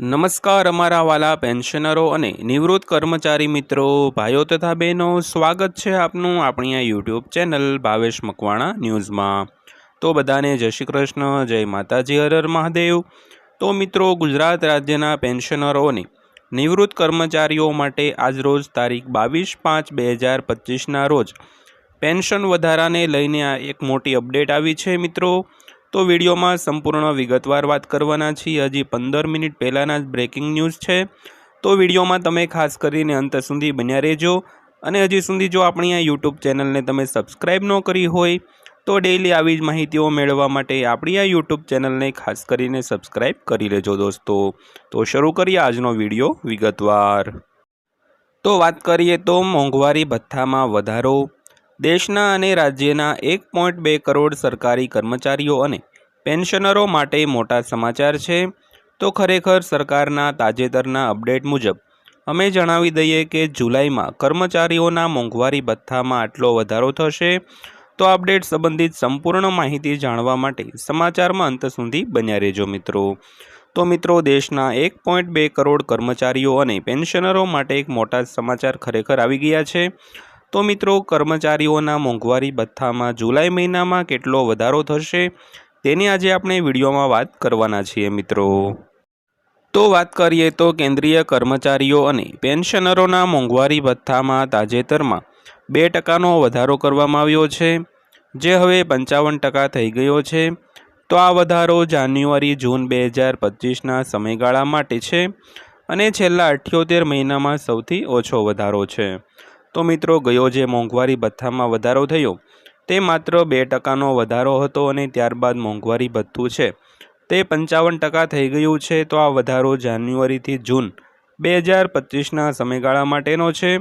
નમસ્કાર અમારા વાલા પેન્શનરો અને નિવૃત્ત કર્મચારી મિત્રો, ભાઈઓ તથા બહેનો, સ્વાગત છે આપનું આપણી આ યુટ્યુબ ચેનલ ભાવેશ મકવાણા ન્યૂઝમાં. તો બધાને જય શ્રી કૃષ્ણ, જય માતાજી, હર હર મહાદેવ. તો મિત્રો, ગુજરાત રાજ્યના પેન્શનરો અને નિવૃત્ત કર્મચારીઓ માટે આજરોજ તારીખ બાવીસ પાંચ બે હજાર પચીસના રોજ પેન્શન વધારાને લઈને આ એક મોટી અપડેટ આવી છે મિત્રો. તો વિડીયોમાં સંપૂર્ણ વિગતવાર વાત કરવાના છીએ. હજી પંદર મિનિટ પહેલાંના જ બ્રેકિંગ ન્યૂઝ છે. તો વિડીયોમાં તમે ખાસ કરીને અંત સુધી બન્યા રહેજો. અને હજી સુધી જો આપણી આ યુટ્યુબ ચેનલને તમે સબસ્ક્રાઈબ ન કરી હોય, તો ડેઈલી આવી જ માહિતીઓ મેળવવા માટે આપણી આ યુટ્યુબ ચેનલને ખાસ કરીને સબસ્ક્રાઈબ કરી લેજો દોસ્તો. તો શરૂ કરીએ આજનો વીડિયો વિગતવાર. તો વાત કરીએ તો મોંઘવારી ભથ્થામાં વધારો. દેશના અને રાજ્યના એક પોઈન્ટ બે કરોડ સરકારી કર્મચારીઓ અને પેન્શનરો માટે મોટા સમાચાર છે. તો ખરેખર સરકારના તાજેતરના અપડેટ મુજબ, અમે જણાવી દઈએ કે જુલાઈમાં કર્મચારીઓના મોંઘવારી ભથ્થામાં આટલો વધારો થશે. તો અપડેટ સંબંધિત સંપૂર્ણ માહિતી જાણવા માટે સમાચારમાં અંત સુધી બન્યા રહેજો મિત્રો. તો મિત્રો, દેશના એક પોઈન્ટ બે કરોડ કર્મચારીઓ અને પેન્શનરો માટે એક મોટા સમાચાર ખરેખર આવી ગયા છે. તો મિત્રો, કર્મચારીઓના મોંઘવારી ભથ્થામાં જુલાઈ મહિનામાં કેટલો વધારો થશે, તેની આજે આપણે વિડીયોમાં વાત કરવાના છીએ મિત્રો. તો વાત કરીએ તો કેન્દ્રીય કર્મચારીઓ અને પેન્શનરોના મોંઘવારી ભથ્થામાં તાજેતરમાં બે ટકાનો વધારો કરવામાં આવ્યો છે, જે હવે પંચાવન ટકા થઈ ગયો છે. તો આ વધારો જાન્યુઆરી જૂન બે હજાર પચીસના સમયગાળા માટે છે અને છેલ્લા અઠ્યોતેર મહિનામાં સૌથી ઓછો વધારો છે. તો મિત્રો, ગયો જે મોંઘવારી ભથ્થામાં વધારો થયો, તે માત્ર બે ટકાનો વધારો હતો અને ત્યારબાદ મોંઘવારી ભથ્થું છે. તે પંચાવન ટકા થઈ ગયું છે, તો આ વધારો જાન્યુઆરીથી જૂન બે હજાર પચીસના સમયગાળા માટેનો છે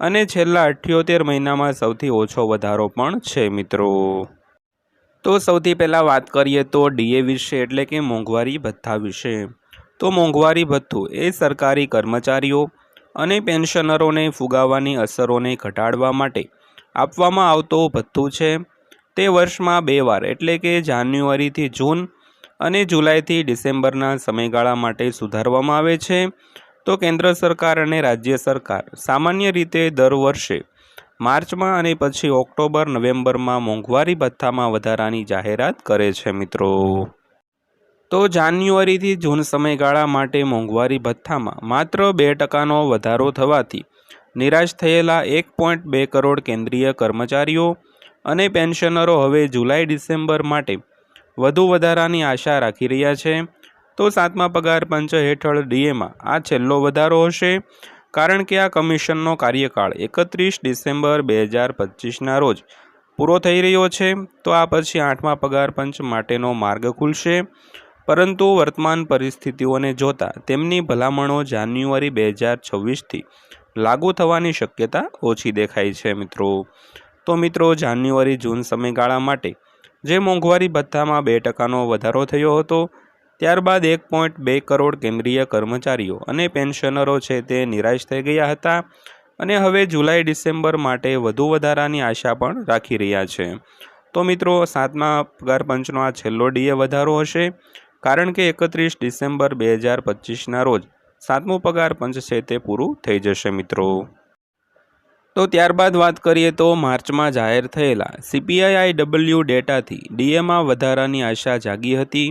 અને છેલ્લા અઠ્યોતેર મહિનામાં સૌથી ઓછો વધારો પણ છે, મિત્રો. તો સૌથી પહેલાં વાત કરીએ તો ડીએ વિશે, એટલે કે મોંઘવારી ભથ્થા વિશે. તો મોંઘવારી ભથ્થું એ સરકારી કર્મચારીઓ અને પેન્શનરોને ફુગાવાની અસરોને ઘટાડવા માટે આપવામાં આવતો ભથ્થું છે. તે વર્ષમાં બે વાર, એટલે કે જાન્યુઆરીથી જૂન અને જુલાઈથી ડિસેમ્બરના સમયગાળા માટે સુધારવામાં આવે છે. તો કેન્દ્ર સરકાર અને રાજ્ય સરકાર સામાન્ય રીતે દર વર્ષે માર્ચમાં અને પછી ઓક્ટોબર, નવેમ્બરમાં મોંઘવારી ભથ્થામાં વધારાની જાહેરાત કરે છે મિત્રો. તો જાન્યુઆરીથી જૂન સમયગાળા માટે મોંઘવારી ભથ્થામાં માત્ર બે ટકાનો વધારો થવાથી નિરાશ થયેલા એક પોઈન્ટ બે કરોડ કેન્દ્રીય કર્મચારીઓ અને પેન્શનરો હવે જુલાઈ ડિસેમ્બર માટે વધુ વધારાની આશા રાખી રહ્યા છે. તો સાતમા પગાર પંચ હેઠળ ડીએમાં આ છેલ્લો વધારો હશે, કારણ કે આ કમિશનનો કાર્યકાળ એકત્રીસ ડિસેમ્બર બે હજાર પચીસના રોજ પૂરો થઈ રહ્યો છે. તો આ પછી આઠમા પગાર પંચ માટેનો માર્ગ ખુલશે. પરંતુ વર્તમાન પરિસ્થિતિઓને જોતા તેમની ભલામણો જાન્યુઆરી બે હજાર છવ્વીસથી લાગુ થવાની શક્યતા ઓછી દેખાય છે, મિત્રો. તો મિત્રો, જાન્યુઆરી જૂન સમયગાળા માટે જે મોંઘવારી ભથ્થામાં બે ટકાનો વધારો થયો હતો, ત્યારબાદ એક પોઈન્ટ બે કરોડ કેન્દ્રીય કર્મચારીઓ અને પેન્શનરો છે તે નિરાશ થઈ ગયા હતા અને હવે જુલાઈ, ડિસેમ્બર માટે વધુ વધારાની આશા પણ રાખી રહ્યા છે. તો મિત્રો, સાતમા પગાર પંચનો આ છેલ્લો ડીએ વધારો હશે. કારણ કે એકત્રીસ ડિસેમ્બર બે હજાર પચીસના રોજ સાતમું પગાર પંચ છે તે પૂરું થઈ જશે મિત્રો. તો ત્યારબાદ વાત કરીએ તો માર્ચમાં જાહેર થયેલા સીપીઆઈઆઈ ડબલ્યુ ડેટાથી ડીએમાં વધારાની આશા જાગી હતી.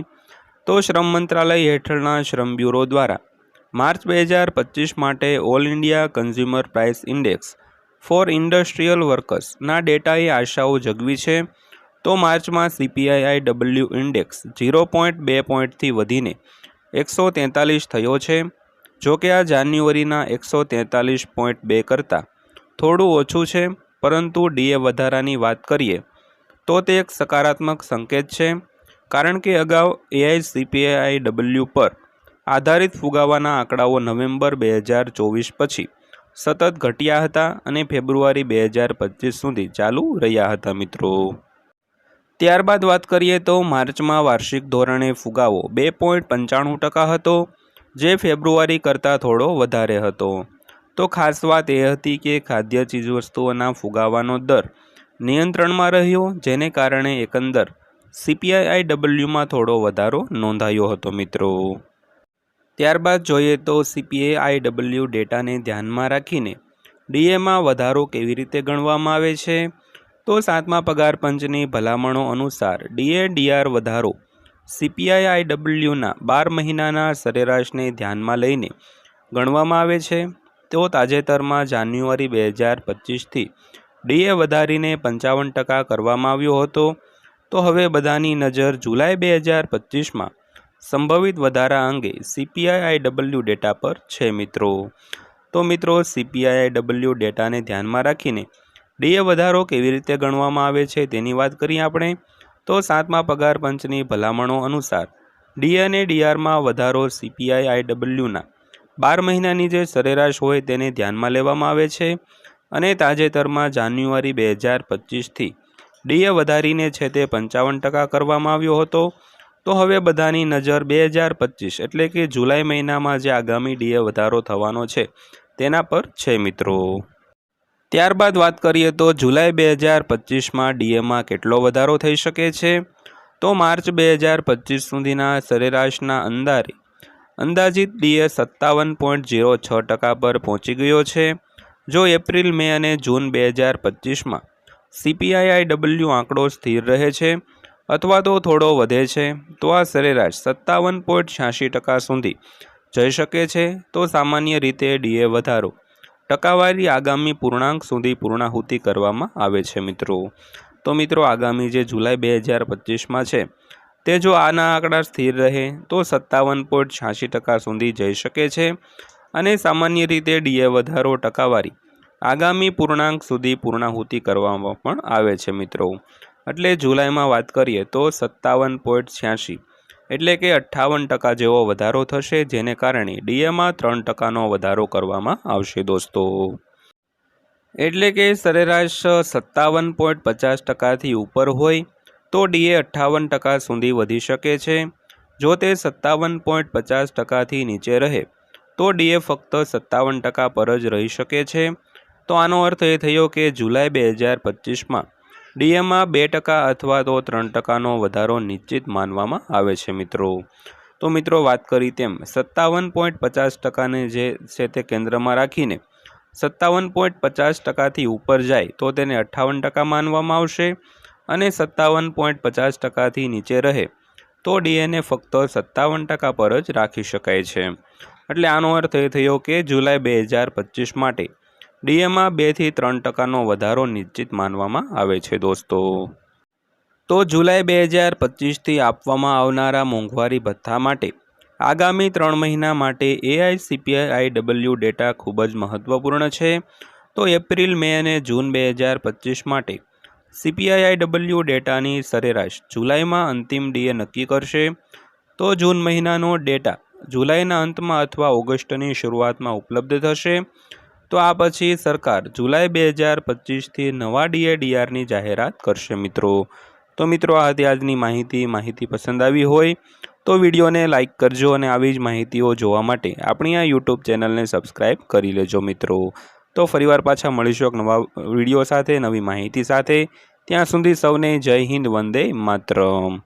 તો શ્રમ મંત્રાલય હેઠળના શ્રમ બ્યુરો દ્વારા માર્ચ બે હજાર પચીસ માટે all India consumer price index for industrial વર્કર્સના ડેટાએ આશાઓ જગવી છે. તો માર્ચમાં CPI I W index zero point બે પોઈન્ટથી વધીને એકસો તેતાલીસ થયો છે. જો કે આ જાન્યુઆરીના એકસો તેતાલીસ પોઈન્ટ બે કરતાં થોડું ઓછું છે, પરંતુ ડીએ વધારાની વાત કરીએ, તો તે એક સકારાત્મક સંકેત છે, કારણ કે અગાઉ એઆઈ સીપીઆઈઆઈ ડબલ્યુ પર આધારિત ફુગાવાના આંકડાઓ નવેમ્બર બે હજાર ચોવીસ પછી સતત ઘટ્યા હતા અને ફેબ્રુઆરી બે હજાર પચીસ સુધી ચાલુ રહ્યા હતા મિત્રો. ત્યારબાદ વાત કરીએ તો માર્ચમાં વાર્ષિક ધોરણે ફુગાવો બે પોઈન્ટ પંચાણું ટકા હતો, જે ફેબ્રુઆરી કરતાં થોડો વધારે હતો. તો ખાસ વાત એ હતી કે ખાદ્ય ચીજવસ્તુઓના ફુગાવાનો દર નિયંત્રણમાં રહ્યો, જેને કારણે એકંદર સીપીઆઈ ડબલ્યુમાં થોડો વધારો નોંધાયો હતો, મિત્રો. ત્યારબાદ જોઈએ તો સીપીએઆઈ ડબલ્યુ ડેટાને ધ્યાનમાં રાખીને ડીએમાં વધારો કેવી રીતે ગણવામાં આવે છે? તો સાતમા પગાર પંચની ભલામણો અનુસાર ડીએ ડીઆર વધારો સીપીઆઈ આઈડબલ્યુના બાર મહિનાના સરેરાશને ધ્યાનમાં લઈને ગણવામાં આવે છે. તો તાજેતરમાં જાન્યુઆરી બે હજાર પચીસથી ડીએ વધારીને પંચાવન ટકા કરવામાં આવ્યો હતો. તો હવે બધાની નજર જુલાઈ બે હજાર પચીસમાં સંભવિત વધારા અંગે સીપીઆઈ આઈડબલ્યુ ડેટા પર છે મિત્રો. તો મિત્રો સીપીઆઈ ડબલ્યુ ડેટાને ધ્યાનમાં રાખીને ડીએ વધારો કેવી રીતે ગણવામાં આવે છે તેની વાત કરીએ આપણે? તો સાતમા પગાર પંચની ભલામણો અનુસાર, ડીએ અને ડીઆરમાં વધારો સીપીઆઈ આઈડબલ્યુના. બાર મહિનાની જે સરેરાશ હોય તેને ધ્યાનમાં લેવામાં આવે છે અને તાજેતરમાં જાન્યુઆરી બે હજાર પચીસથી ડીએ વધારીને છે તે પંચાવન ટકા કરવામાં આવ્યો હતો. તો હવે બધાની નજર બે હજાર પચીસ એટલે કે જુલાઈ મહિનામાં જે આગામી ડીએ વધારો થવાનો છે તેના પર છે મિત્રો. ત્યારબાદ વાત કરીએ તો જુલાઈ બે હજાર પચીસમાં ડીએમાં કેટલો વધારો થઈ શકે છે? તો માર્ચ બે હજાર પચીસ સુધીના સરેરાશના અંદારે અંદાજિત ડીએ સત્તાવન પોઈન્ટ ઝીરો છ ટકા પર પહોંચી ગયો છે. જો એપ્રિલ, મે અને જૂન બે હજાર પચીસમાં સીપીઆઈઆઈ ડબલ્યુ આંકડો સ્થિર રહે છે અથવા તો થોડો વધે છે, તો આ સરેરાશ સત્તાવન પોઈન્ટ છ્યાસી ટકા સુધી જઈ શકે છે. તો સામાન્ય રીતે ડીએ વધારો ટકાવારી આગામી પૂર્ણાંક સુધી પૂર્ણાહુતિ કરવામાં આવે છે, મિત્રો. તો મિત્રો, આગામી જે જુલાઈ બે હજાર પચીસમાં છે, તે જો આના આંકડા સ્થિર રહે, તો સત્તાવન પોઈન્ટ છ્યાસી ટકા સુધી જઈ શકે છે અને સામાન્ય રીતે ડીએ વધારો ટકાવારી આગામી પૂર્ણાંક સુધી પૂર્ણાહુતિ કરવામાં પણ આવે છે, મિત્રો. એટલે જુલાઈમાં વાત કરીએ તો સત્તાવન પોઈન્ટ છ્યાસી એટલે કે અઠ્ઠાવન ટકા જેવો વધારો થશે, જેને કારણે ડીએમાં ત્રણ ટકાનો વધારો કરવામાં આવશે દોસ્તો. એટલે કે સરેરાશ સત્તાવન પોઈન્ટ પચાસ ટકાથી ઉપર હોય, તો ડીએ અઠ્ઠાવન ટકા સુધી વધી શકે છે. જો તે સત્તાવન પોઈન્ટ પચાસ ટકાથી નીચે રહે, તો ડીએ ફક્ત સત્તાવન ટકા પર જ રહી શકે છે. તો આનો અર્થ એ થયો કે જુલાઈ બે હજાર પચીસમાં ડીએમાં બે ટકા અથવા તો ત્રણ ટકાનો વધારો નિશ્ચિત માનવામાં આવે છે, મિત્રો. તો મિત્રો, વાત કરી તેમ સત્તાવન પોઈન્ટ પચાસ ટકાને જે છે તે કેન્દ્રમાં રાખીને સત્તાવન પોઈન્ટ પચાસ ટકાથી ઉપર જાય તો તેને અઠ્ઠાવન ટકા માનવામાં આવશે અને સત્તાવન પોઈન્ટ પચાસ ટકાથી નીચે રહે તો ડીએને ફક્ત સત્તાવન ટકા પર જ રાખી શકાય છે. એટલે આનો અર્થ એ થયો કે જુલાઈ બે હજાર પચીસ માટે ડીએમાં બેથી ત્રણ ટકાનો વધારો નિશ્ચિત માનવામાં આવે છે, દોસ્તો. તો જુલાઈ બે હજાર પચીસથી આપવામાં આવનારા મોંઘવારી ભથ્થા માટે આગામી ત્રણ મહિના માટે એઆઈસીપીઆઈ ડબલ્યુ ડેટા ખૂબ જ મહત્ત્વપૂર્ણ છે. તો એપ્રિલ, મે અને જૂન બે હજાર પચીસ માટે સીપીઆઈ ડબલ્યુ ડેટાની સરેરાશ જુલાઈમાં અંતિમ ડીએ નક્કી કરશે. તો જૂન મહિનાનો ડેટા જુલાઈના અંતમાં અથવા ઓગસ્ટની શરૂઆતમાં ઉપલબ્ધ થશે. તો આ પછી સરકાર જુલાઈ બે હજાર પચીસથી નવા ડીએડીઆરની જાહેરાત કરશે મિત્રો. તો મિત્રો, આ હતી આજની માહિતી. માહિતી પસંદ આવી હોય તો વિડીયોને લાઇક કરજો અને આવી જ માહિતીઓ જોવા માટે આપણી આ યુટ્યુબ ચેનલને સબસ્ક્રાઈબ કરી લેજો મિત્રો. તો ફરીવાર પાછા મળીશું એક નવા વીડિયો સાથે, નવી માહિતી સાથે. ત્યાં સુધી સૌને જય હિન્દ, વંદે માતરમ.